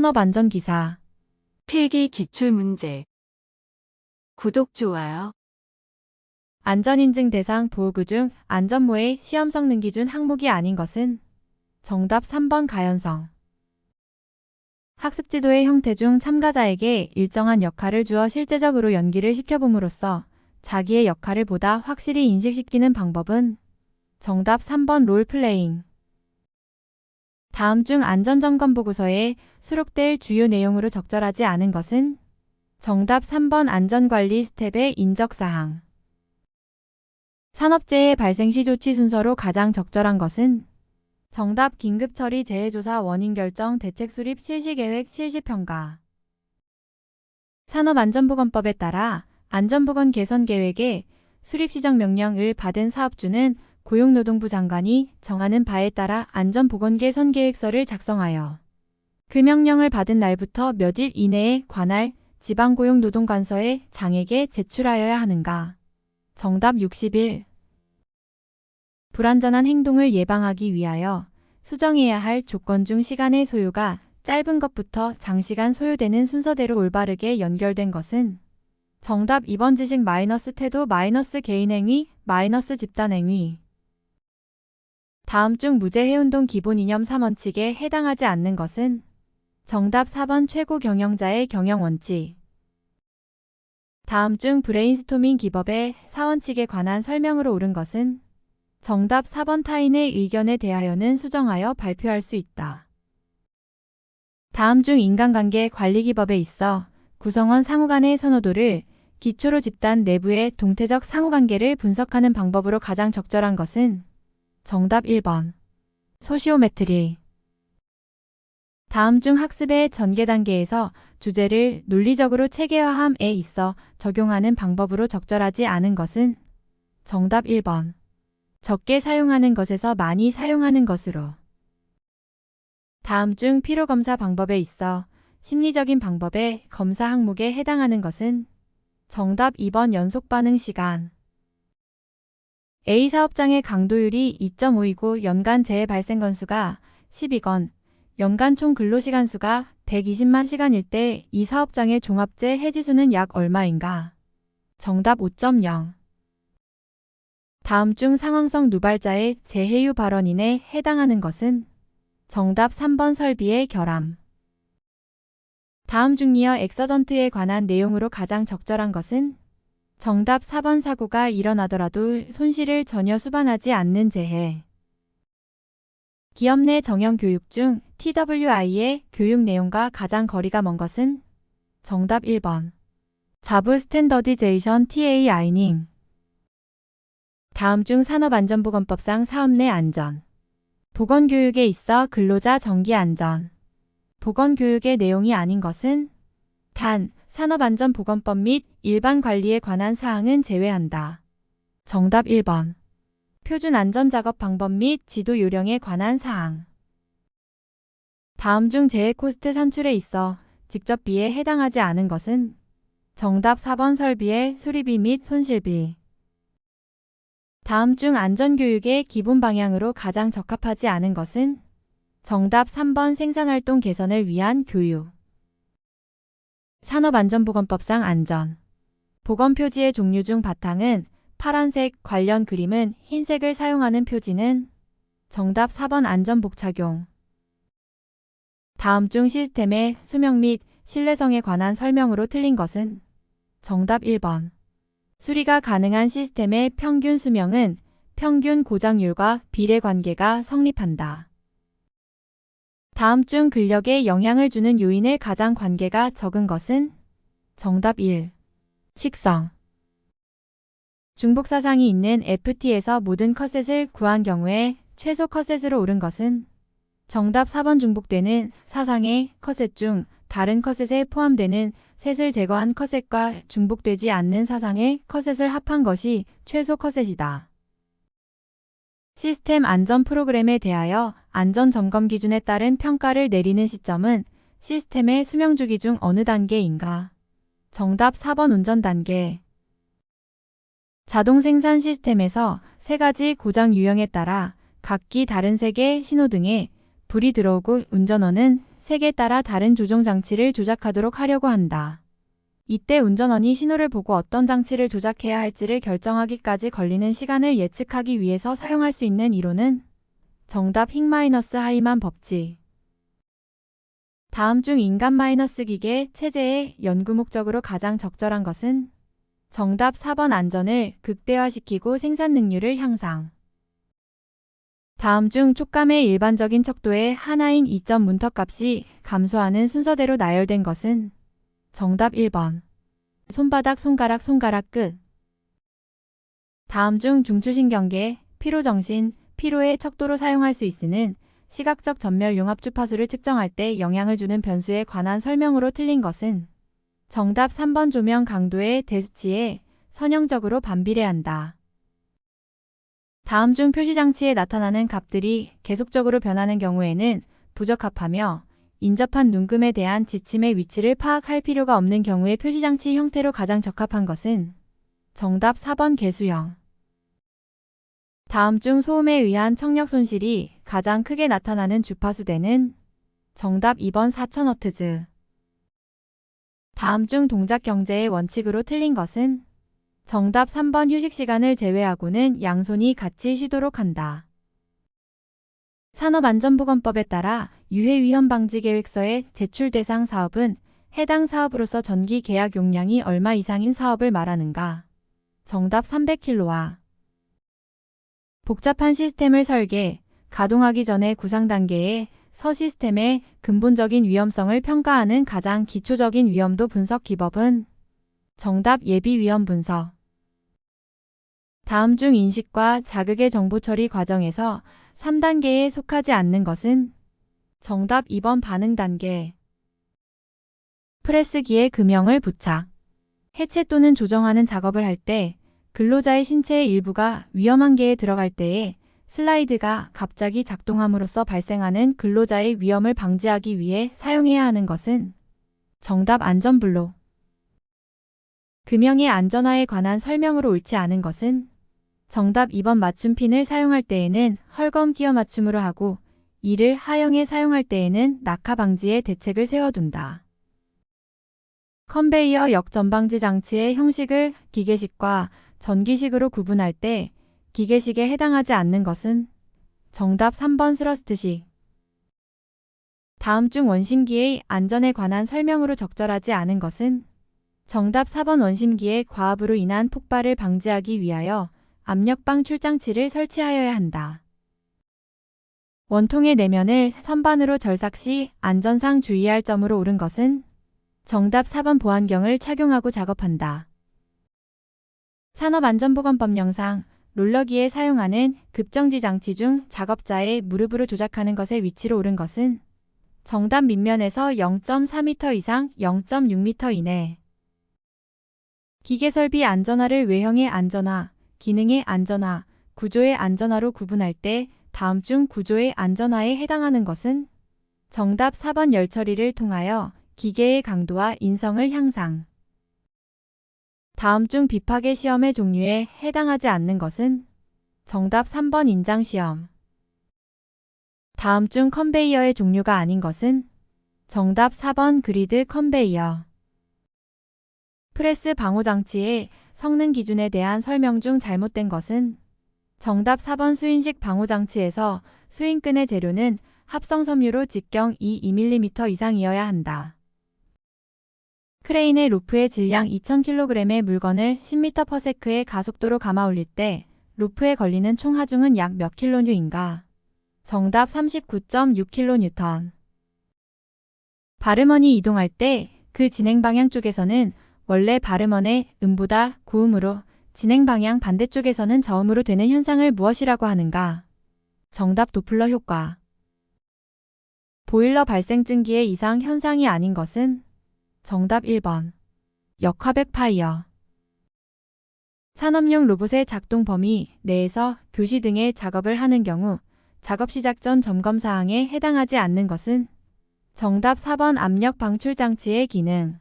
산업안전기사 필기 기출문제. 구독, 좋아요. 안전인증 대상 보호구 중 안전모의 시험 성능 기준 항목이 아닌 것은 정답 3번 가연성 학습지도의 형태 중 참가자에게 일정한 역할을 주어 실제적으로 연기를 시켜봄으로써 자기의 역할을 보다 확실히 인식시키는 방법은 정답 3번 롤플레잉 다음 중 안전점검 보고서에 수록될 주요 내용으로 적절하지 않은 것은 정답 3번 안전관리 스텝의 인적사항. 산업재해 발생 시 조치 순서로 가장 적절한 것은 정답 긴급처리 재해조사 원인 결정 대책 수립 실시 계획 실시 평가. 산업안전보건법에 따라 안전보건 개선 계획에 수립 시정 명령을 받은 사업주는 고용노동부 장관이 정하는 바에 따라 안전보건 개선 계획서를 작성하여 그 명령을 받은 날부터 몇 일 이내에 관할 지방고용노동관서에 장에게 제출하여야 하는가. 정답 61. 불안전한 행동을 예방하기 위하여 수정해야 할 조건 중 시간의 소요가 짧은 것부터 장시간 소요되는 순서대로 올바르게 연결된 것은 정답 2번 지식 마이너스 태도 마이너스 개인행위 마이너스 집단행위 다음 중 무죄해운동 기본 이념 3원칙에 해당하지 않는 것은 정답 4번 최고 경영자의 경영원칙 다음 중 브레인스토밍 기법의 4원칙에 관한 설명으로 옳은 것은 정답 4번 타인의 의견에 대하여는 수정하여 발표할 수 있다. 다음 중 인간관계 관리 기법에 있어 구성원 상호 간의 선호도를 기초로 집단 내부의 동태적 상호관계를 분석하는 방법으로 가장 적절한 것은 정답 1번 소시오메트리 다음 중 학습의 전개 단계에서 주제를 논리적으로 체계화함에 있어 적용하는 방법으로 적절하지 않은 것은 정답 1번 적게 사용하는 것에서 많이 사용하는 것으로. 다음 중 피로검사 방법에 있어 심리적인 방법의 검사 항목에 해당하는 것은 정답 2번 연속 반응 시간. A 사업장의 강도율이 2.5이고 연간 재해 발생 건수가 12건, 연간 총 근로시간 수가 120만 시간일 때 이 사업장의 종합재 해지수는 약 얼마인가? 정답 5.0. 다음 중 상황성 누발자의 재해유 발언인에 해당하는 것은 정답 3번 설비의 결함. 다음 중 리어 엑서던트에 관한 내용으로 가장 적절한 것은 정답 4번 사고가 일어나더라도 손실을 전혀 수반하지 않는 재해. 기업 내 정형 교육 중 TWI의 교육 내용과 가장 거리가 먼 것은 정답 1번. 자부 스탠더디제이션 TAI닝. 다음 중 산업안전보건법상 사업 내 안전. 보건교육에 있어 근로자 정기 안전. 보건교육의 내용이 아닌 것은 단, 산업안전보건법 및 일반 관리에 관한 사항은 제외한다. 정답 1번. 표준 안전작업 방법 및 지도 요령에 관한 사항. 다음 중 재해 코스트 산출에 있어 직접 비에 해당하지 않은 것은 정답 4번 설비의 수리비 및 손실비. 다음 중 안전교육의 기본 방향으로 가장 적합하지 않은 것은 정답 3번 생산활동 개선을 위한 교육. 산업안전보건법상 안전. 보건 표지의 종류 중 바탕은 파란색 관련 그림은 흰색을 사용하는 표지는 정답 4번 안전복 착용. 다음 중 시스템의 수명 및 신뢰성에 관한 설명으로 틀린 것은 정답 1번. 수리가 가능한 시스템의 평균 수명은 평균 고장률과 비례 관계가 성립한다. 다음 중 근력에 영향을 주는 요인의 가장 관계가 적은 것은 정답 1. 식성. 중복 사상이 있는 FT에서 모든 컷셋을 구한 경우에 최소 컷셋으로 오른 것은 정답 4번 중복되는 사상의 컷셋 중 다른 컷셋에 포함되는 셋을 제거한 컷셋과 중복되지 않는 사상의 컷셋을 합한 것이 최소 컷셋이다. 시스템 안전 프로그램에 대하여 안전 점검 기준에 따른 평가를 내리는 시점은 시스템의 수명 주기 중 어느 단계인가? 정답 4번 운전 단계. 자동 생산 시스템에서 세 가지 고장 유형에 따라 각기 다른 색의 신호등에 불이 들어오고 운전원은 색에 따라 다른 조종 장치를 조작하도록 하려고 한다. 이때 운전원이 신호를 보고 어떤 장치를 조작해야 할지를 결정하기까지 걸리는 시간을 예측하기 위해서 사용할 수 있는 이론은 정답 힝-하이만 법칙. 다음 중 인간 마이너스 기계 체제의 연구 목적으로 가장 적절한 것은 정답 4번 안전을 극대화시키고 생산 능률을 향상. 다음 중 촉감의 일반적인 척도의 하나인 2점 문턱값이 감소하는 순서대로 나열된 것은 정답 1번. 손바닥, 손가락, 손가락 끝. 다음 중 중추신경계, 피로정신, 피로의 척도로 사용할 수 있으는 시각적 전멸 융합 주파수를 측정할 때 영향을 주는 변수에 관한 설명으로 틀린 것은 정답 3번 조명 강도의 대수치에 선형적으로 반비례한다. 다음 중 표시장치에 나타나는 값들이 계속적으로 변하는 경우에는 부적합하며 인접한 눈금에 대한 지침의 위치를 파악할 필요가 없는 경우에 표시장치 형태로 가장 적합한 것은 정답 4번 개수형. 다음 중 소음에 의한 청력 손실이 가장 크게 나타나는 주파수대는 정답 2번 4000Hz. 다음 중 동작 경제의 원칙으로 틀린 것은 정답 3번 휴식 시간을 제외하고는 양손이 같이 쉬도록 한다. 산업안전보건법에 따라 유해 위험 방지 계획서의 제출 대상 사업은 해당 사업으로서 전기 계약 용량이 얼마 이상인 사업을 말하는가? 정답 300kW. 복잡한 시스템을 설계, 가동하기 전에 구상 단계에 서 시스템의 근본적인 위험성을 평가하는 가장 기초적인 위험도 분석 기법은 정답 예비 위험 분석. 다음 중 인식과 자극의 정보 처리 과정에서 3단계에 속하지 않는 것은 정답 2번 반응 단계. 프레스기에 금형을 부착. 해체 또는 조정하는 작업을 할 때 근로자의 신체의 일부가 위험한 계에 들어갈 때에 슬라이드가 갑자기 작동함으로써 발생하는 근로자의 위험을 방지하기 위해 사용해야 하는 것은 정답 안전블록. 금형의 안전화에 관한 설명으로 옳지 않은 것은 정답 2번 맞춤핀을 사용할 때에는 헐검 끼워 맞춤으로 하고 이를 하형에 사용할 때에는 낙하 방지에 대책을 세워둔다. 컨베이어 역전방지 장치의 형식을 기계식과 전기식으로 구분할 때 기계식에 해당하지 않는 것은 정답 3번 스러스트식. 다음 중 원심기의 안전에 관한 설명으로 적절하지 않은 것은 정답 4번 원심기의 과압으로 인한 폭발을 방지하기 위하여 압력방 출장치를 설치하여야 한다. 원통의 내면을 선반으로 절삭 시 안전상 주의할 점으로 옳은 것은 정답 4번 보안경을 착용하고 작업한다. 산업안전보건법 영상 롤러기에 사용하는 급정지 장치 중 작업자의 무릎으로 조작하는 것의 위치로 옳은 것은 정답 밑면에서 0.4m 이상 0.6m 이내. 기계 설비 안전화를 외형의 안전화, 기능의 안전화, 구조의 안전화로 구분할 때 다음 중 구조의 안전화에 해당하는 것은 정답 4번 열처리를 통하여 기계의 강도와 인성을 향상. 다음 중 비파괴 시험의 종류에 해당하지 않는 것은 정답 3번 인장 시험. 다음 중 컨베이어의 종류가 아닌 것은 정답 4번 그리드 컨베이어. 프레스 방호 장치의 성능 기준에 대한 설명 중 잘못된 것은 정답 4번 수인식 방호 장치에서 수인끈의 재료는 합성 섬유로 직경 2 2mm 이상이어야 한다. 크레인의 루프의 질량 2000kg의 물건을 10m/s의 가속도로 감아 올릴 때 루프에 걸리는 총 하중은 약 몇 킬로뉴인가? 정답 39.6kN. 발음원이 이동할 때 그 진행 방향 쪽에서는 원래 발음원의 음보다 고음으로 진행 방향 반대쪽에서는 저음으로 되는 현상을 무엇이라고 하는가? 정답 도플러 효과. 보일러 발생 증기의 이상 현상이 아닌 것은 정답 1번. 역화백 파이어. 산업용 로봇의 작동 범위 내에서 교시 등의 작업을 하는 경우 작업 시작 전 점검 사항에 해당하지 않는 것은 정답 4번 압력 방출 장치의 기능.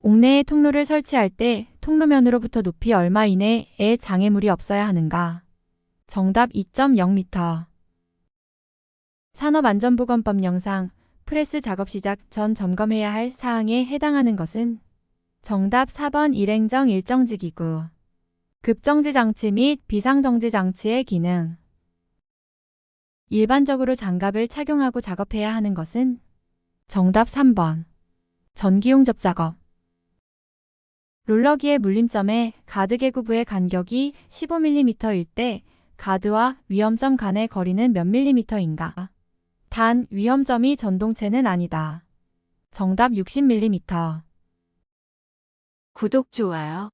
옥내에 통로를 설치할 때 통로면으로부터 높이 얼마 이내에 장애물이 없어야 하는가? 정답 2.0m. 산업안전보건법 영상 프레스 작업 시작 전 점검해야 할 사항에 해당하는 것은 정답 4번 일행정 일정지 기구 급정지 장치 및 비상정지 장치의 기능 일반적으로 장갑을 착용하고 작업해야 하는 것은 정답 3번 전기용 접작업 롤러기의 물림점에 가드 개 구부의 간격이 15mm일 때 가드와 위험점 간의 거리는 몇 밀리미터인가? 단 위험점이 전동체는 아니다. 정답 60mm. 구독, 좋아요.